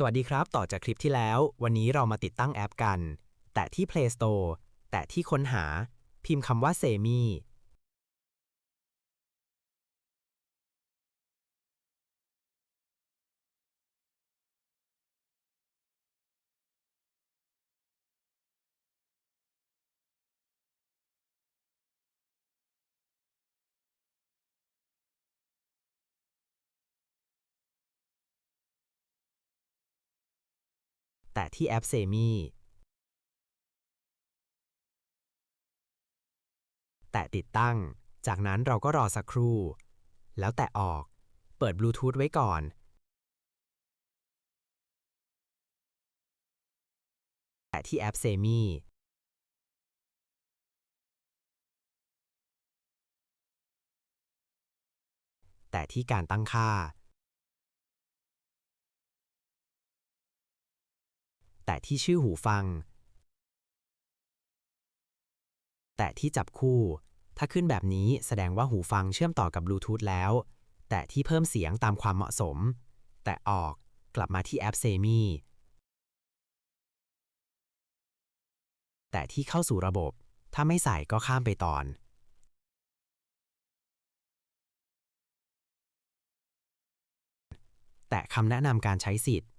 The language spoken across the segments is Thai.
สวัสดีครับ ต่อจากคลิปที่แล้ว วันนี้เรามาติดตั้งแอปกัน แตะที่ Play Store แตะที่ค้นหา พิมพ์คำว่าเซมี แตะที่แอป Semi แตะติดตั้ง จากนั้นเราก็รอสักครู่ แล้วแตะออก เปิดบลูทูธไว้ก่อน แตะที่แอป Semi แตะที่การตั้งค่า แตะที่ชื่อหูฟัง แตะที่จับคู่ ถ้าขึ้นแบบนี้แสดงว่าหูฟังเชื่อมต่อกับบลูทูธแล้ว แตะที่เพิ่มเสียงตามความเหมาะสม แตะออกกลับมาที่แอป Semi แตะที่เข้าสู่ระบบ ถ้าไม่ใส่ก็ข้ามไปตอน แตะคำแนะนำการใช้สิทธิ์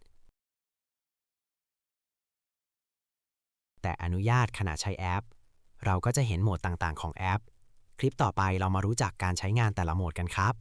แต่อนุญาตขณะใช้แอป เราก็จะเห็นโหมดต่างๆ ของแอป คลิปต่อไปเรามารู้จักการใช้งานแต่ละโหมดกันครับ